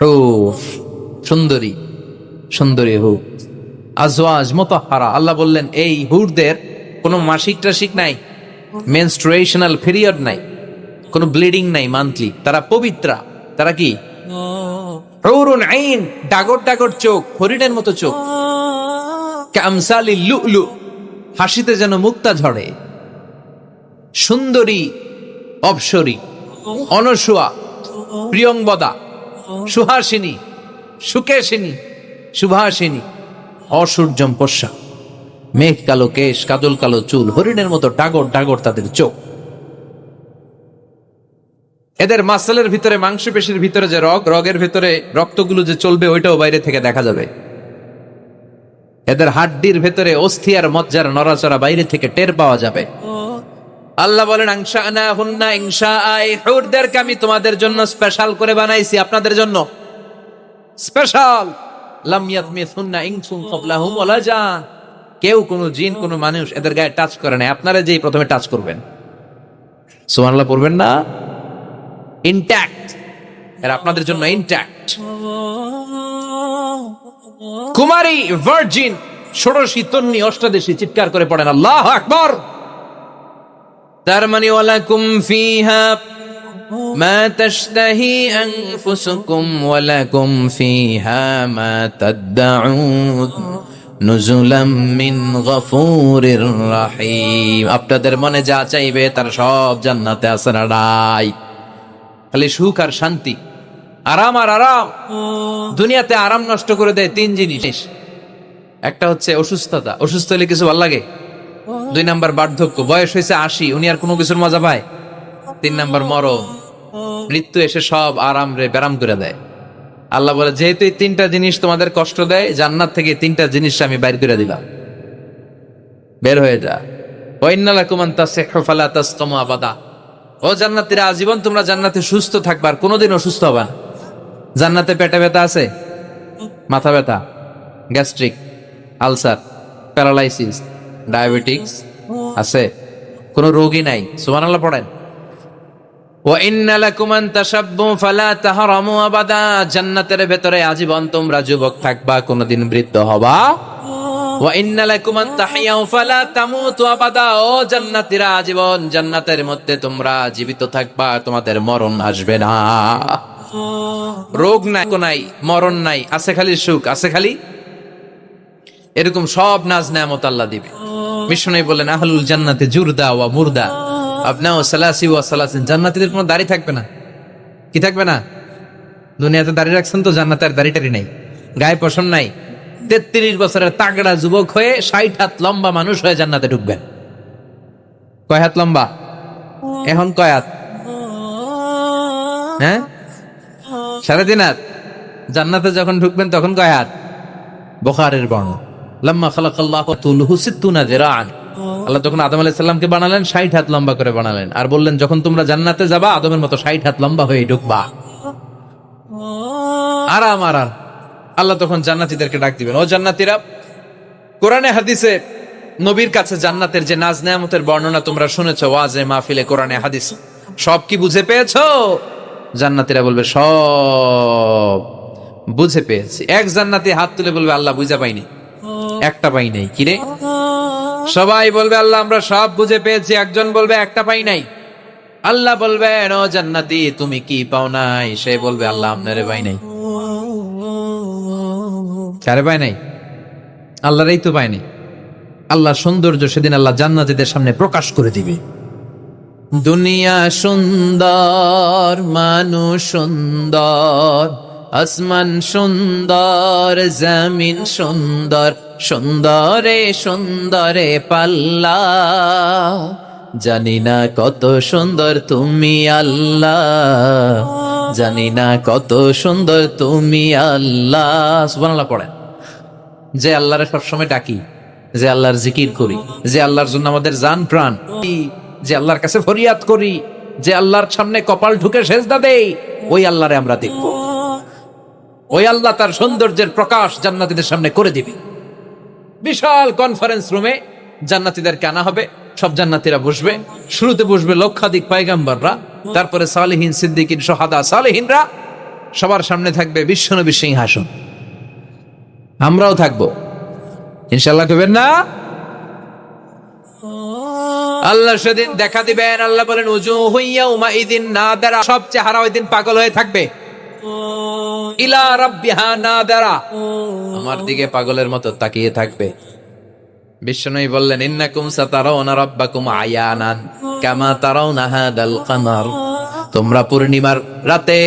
হুর সুন্দরী সুন্দরী হুর আজওয়াজ মোতাহারা। আল্লাহ বললেন, এই হুরদের কোনো মাসিক টাসিক নাই মেনস্ট্রুয়েশনাল পিরিয়ড নাই, কোনো ব্লিডিং নাই মান্থলি তারা পবিত্রা। তারা কি? হুরুন আইন, ডাগর ডাগর চোখ, হরিণের মতো চোখ। কামসালি লুলু, হাসিতে যেন মুক্তা ঝরে। সুন্দরী অপসরী অনসুয়া প্রিয়ংবদা সুহাসিনী সুকেশিনী সুভাসিনী অসূর্যম পশ্যা মেঘ কালো কেশ কাদল কালো চুল হরিণের মতো ডাগর ডাগর তাদের চোখ। এদের মাসেলের ভিতরে মাংসপেশির ভিতরে যে রগ রগের ভিতরে রক্তগুলো যে চলবে ওইটাও বাইরে থেকে দেখা যাবে। এদের হাড্ডির ভেতরে অস্থি আর মজ্জার নড়াচড়া বাইরে থেকে টের পাওয়া যাবে। আল্লাহ বলেন আংশা না হুন্না ইংসা আই হুরদেরকে আমি তোমাদের জন্য স্পেশাল করে বানাইছি। আপনাদের জন্য? স্পেশাল লাম ইয়াতমিসুন্না ইনসুন ক্বাবলাহুম ওয়ালা জান। কেউ কোন জিন, কোন মানুষ এদের গায়ে টাচ করে নাই। আপনারা যেই প্রথমে টাচ করবেন। সুবহানাল্লাহ, পড়বেন না? ইনট্যাক্ট এরা আপনাদের জন্য ইনট্যাক্ট কুমারী ভার্জিন ষোড়শী, তন্নি, অষ্টাদশী, চিৎকার করে পড়েন, আল্লাহ আকবর! তার মানে ওয়ালাকুম ফিহা ما تشتهي أنفسكم ولكم فيها ما تدعون نزلا من غفور رحيم আপনাদের মনে যা চাইবে তার সব জান্নাতে আছে না নাই খালি সুখ আর শান্তি আরাম আর আরাম দুনিয়াতে আরাম নষ্ট করে দেয় তিন জিনিস একটা হচ্ছে অসুস্থতা অসুস্থ হলে কিছু ভাল লাগে দুই নাম্বার বার্ধক্য। বয়স হয়েছে আশি, উনি আর কোনো কিছুর মজা পায়? তিন নাম্বার মরণ। মৃত্যু এসে সব আরাম রে ব্যারাম করে দেয়। আল্লাহ বলে, যেহেতু এই তিনটা জিনিস তোমাদের কষ্ট দেয়, জান্নাত থেকে তিনটা জিনিস আমি বাইর করে দিলাম। বের হয়ে যা। আবাদা। ও জান্নাতীরা, আজীবন তোমরা জান্নাতে সুস্থ থাকবা, আর কোনোদিন অসুস্থ হবা জান্নাতে পেটে ব্যথা আছে? মাথা ব্যথা, গ্যাস্ট্রিক, আলসার, প্যারালাইসিস। ডায়াবেটিক্স আছে, কোনো রোগী নাই। সুমান আল্লাহ পড়েন জান্নাতের ভেতরে আজীবন তোমরা যুবক থাকবা, কোনোদিন বৃদ্ধ হবা। আজীবন জান্নাতের মধ্যে তোমরা জীবিত থাকবা, তোমাদের মরণ আসবে না। রোগ নাই নাই, মরণ নাই, আছে খালি সুখ, আছে খালি এরকম সব নাজ নেয়ামত আল্লাহ দিবে। মিশনাই বলেন, আহলুল জান্নাতে জুরদা ওয়া মুরদা। আপনাও সালাসি ওয়া সালাসিন। জান্নাতীদের কোনো দাড়ি থাকবে না। কি থাকবে না? দুনিয়াতে দাড়ি রাখছেন তো জান্নাতের দাড়ি টাড়ি নাই। গায়ে পশম নাই। তেত্রিশ বছরের তাগড়া যুবক হয়ে ষাট হাত লম্বা মানুষ হয়ে জান্নাতে ঢুকবেন। কয় হাত লম্বা? এখন কয় হাত? হ্যাঁ? সাড়ে তিন হাত। জান্নাতে যখন ঢুকবেন তখন কয় হাত? বোখারের বর্ণ। লম্মা খালাকাল্লাহু তুলহু সিত্তুনা যিরাআন। আল্লাহ তখন আদম আলাইহিস সালামকে বানালেন 60 হাত লম্বা করে বানালেন। আর বললেন, যখন তোমরা জান্নাতে যাবা, আদমের মতো 60 হাত লম্বা হয়ে ঢুকবা। আরাম আরাম। আল্লাহ তখন জান্নাতীদেরকে ডাক দিবেন, ও জান্নাতীরা, কোরআনে, হাদিসে নবীর কাছে জান্নাতের যে নাজ নেয়ামতের বর্ণনা তোমরা শুনেছো, ওয়াজে মাহফিলে কোরআনে, হাদিস, সব কি বুঝে পেয়েছ? জান্নাতীরা বলবে, সব বুঝে পেয়েছি। এক জান্নাতি হাত তুলে বলবে, আল্লাহ বুঝা পাইনি। একটা পাই নাই। কিরে সবাই বলবে, আল্লাহ, আমরা সব বুঝে পেয়েছি। একজন বলবে, একটা পাই নাই। আল্লাহ বলবেন ও জান্নাতি, তুমি কি পাও নাই? সে বলবে, আল্লাহ, আপনারে পাই নাই। কারে পায় নাই? আল্লাহরই তো পায় নাই। আল্লাহ সৌন্দর্য সেদিন আল্লাহ জান্নাতীদের সামনে প্রকাশ করে দিবে। দুনিয়া সুন্দর, মানুষ সুন্দর আসমান সুন্দর, জমিন সুন্দর, সুন্দরে সুন্দরে পাল্লা। জানি না কত সুন্দর তুমি আল্লাহ। জানি না কত সুন্দর তুমি আল্লাহ। সুবহানাল্লাহ পড়েন। যে আল্লাহরে সবসময় ডাকি, যে আল্লাহর জিকির করি, যে আল্লাহর জন্য আমাদের জান প্রাণ, যে আল্লাহর কাছে ফরিয়াদ করি, যে আল্লাহর সামনে কপাল ঢুকে সেজদা দেই, ওই আল্লাহরে আমরা দেখব। ওই আল্লাহ তার সৌন্দর্যের প্রকাশ জান্নাতীদের সামনে করে দিবে। বিশাল কনফারেন্স রুমে জান্নাতীদেরকে আনা হবে, সব জান্নাতীরা বসবে। শুরুতে বসবে লক্ষাধিক পায়গাম্বাররা, তারপরে সালেহীন সিদ্দিকিন, সোহাদা সালেহীনরা, সবার সামনে থাকবে বিশ্বনবী সিংহাসন। আমরাও থাকব। ইনশাল্লাহ কবেন না? আল্লাহ সেদিন দেখা দিবেন, আল্লাহ বলেন, উজু হইয়া উমা ইদিন না দ্বারা সব চেহারা ওই দিন পাগল হয়ে থাকবে। ইলা রাব্বিহা না দ্বারা আমার দিকে পাগলের মতো তাকিয়ে থাকবে। বিষ্ণুই বললেন, ইন্নাকুম সাতারাউনা রাব্বাকুম আয়ানান কামা তারাউনা হাদাল কামার। তোমরা পূর্ণিমার রাতে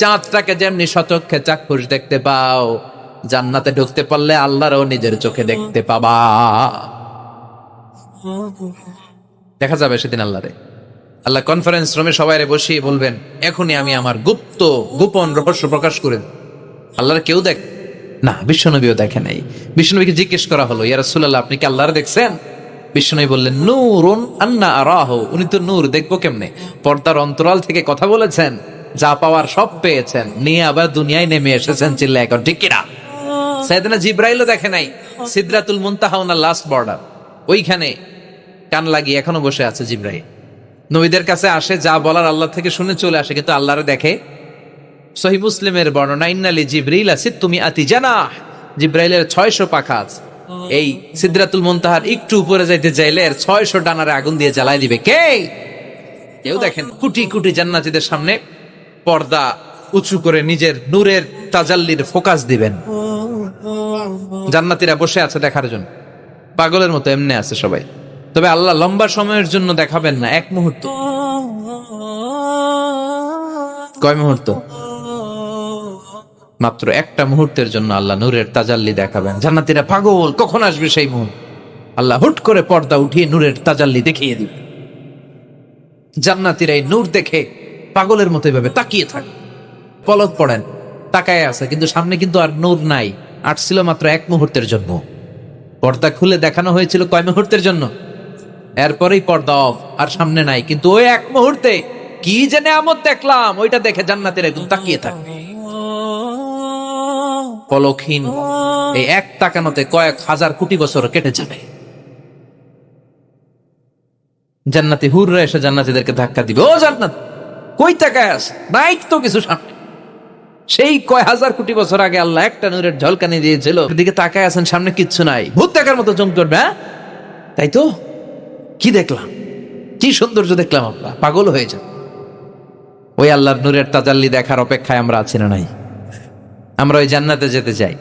চাঁদটাকে যেমনি সচক্ষে চাক্ষুষ দেখতে পাও, জান্নাতে ঢুকতে পারলে আল্লাহরও নিজের চোখে দেখতে পাবা। দেখা যাবে সেদিন আল্লাহরে। আল্লাহ কনফারেন্স রুমে সবাই বসিয়ে বলবেন, এখনই আমি আমার গুপ্ত গোপন রহস্য প্রকাশ করে আল্লাহর কেউ দেখ না, বিশ্বনবীও দেখে নাই। বিশ্বনবীকে জিজ্ঞেস করা হলো, ইয়া রাসূলুল্লাহ, আপনি কি আল্লাহর দেখছেন? বিশ্বনবী বললেন, নূরুন আন্না আরাহ। উনি তো নূর, দেখব কেমনে? পর্দার অন্তরাল থেকে কথা বলেছেন, যা পাওয়ার সব পেয়েছেন। নিয়ে আবার দুনিয়ায় নেমে এসেছেন চিল্লা এখন ঠিক কিনা? সাইদানা জিব্রাইলও দেখে নাই, সিদরাতুল মুনতাহা লাস্ট বর্ডার। ওইখানে কান লাগিয়ে এখনও বসে আছে জিব্রাইল। নবীদের কাছে আসে, যা বলার আল্লাহ থেকে শুনে চলে আসে, কিন্তু আল্লাহরে দেখে সহি বর্ণনা, ইন্নালি জিব্রাইল আছে, তুমি আতি জানা। জিব্রাইলের ছয়শো পাখা আছে। এই সিদ্রাতুল মুনতাহার একটু উপরে যাইতে চাইলে এর ছয়শো ডানারে আগুন দিয়ে জ্বালাই দিবে। কে? কেউ দেখেন? কুটি কুটি জান্নাতীদের সামনে পর্দা উঁচু করে নিজের নূরের তাজাল্লির ফোকাস দিবেন। জান্নাতীরা বসে আছে দেখার জন্য। পাগলের মতো এমনি আছে সবাই। তবে আল্লাহ লম্বা সময়ের জন্য দেখাবেন না, এক মুহূর্ত। কয় মুহূর্ত? মাত্র একটা মুহূর্তের জন্য আল্লাহ নূরের তাজাল্লি দেখাবেন। জান্নাতীরা পাগল, কখন আসবে সেই মুহূর্ত? আল্লাহ হুট করে পর্দা উঠিয়ে নূরের তাজাল্লি দেখিয়ে দিবে। জান্নাতীরা এই নূর দেখে পাগলের মতো এভাবে তাকিয়ে থাকে। পলক পড়েন, তাকায় আছে, কিন্তু সামনে কিন্তু আর নূর নাই। আসছিল মাত্র এক মুহূর্তের জন্য। পর্দা খুলে দেখানো হয়েছিল কয় মুহূর্তের জন্য? এরপরেই পর্দা অফ, আর সামনে নাই। কিন্তু ওই এক মুহূর্তে কি যে নেয়ামত দেখলাম, ওইটা দেখে জান্নাতের একদম তাকিয়ে থাকবে পলকহীন এই এক তাকানোতে কয়েক হাজার কোটি বছর কেটে যাবে। জান্নাতি হুররা এসে জান্নাতিদেরকে ধাক্কা দিবে। ও জান্নাত, কই তাকায় আছে? নাই তো কিছু সামনে। সেই কয় হাজার কোটি বছর আগে আল্লাহ একটা নূরের ঝলকানি দিয়েছিল। দিকে তাকায় আছেন, সামনে কিচ্ছু নাই। ভূত দেখার মতো জম করবে হ্যাঁ? তাই তো? কি দেখলাম? কি সৌন্দর্য দেখলাম আমরা? পাগল হয়ে যান ওই আল্লাহর নূরের তাজাল্লি দেখার অপেক্ষায় আমরা আছি না নাই? আমরা ওই জান্নাতে যেতে চাই।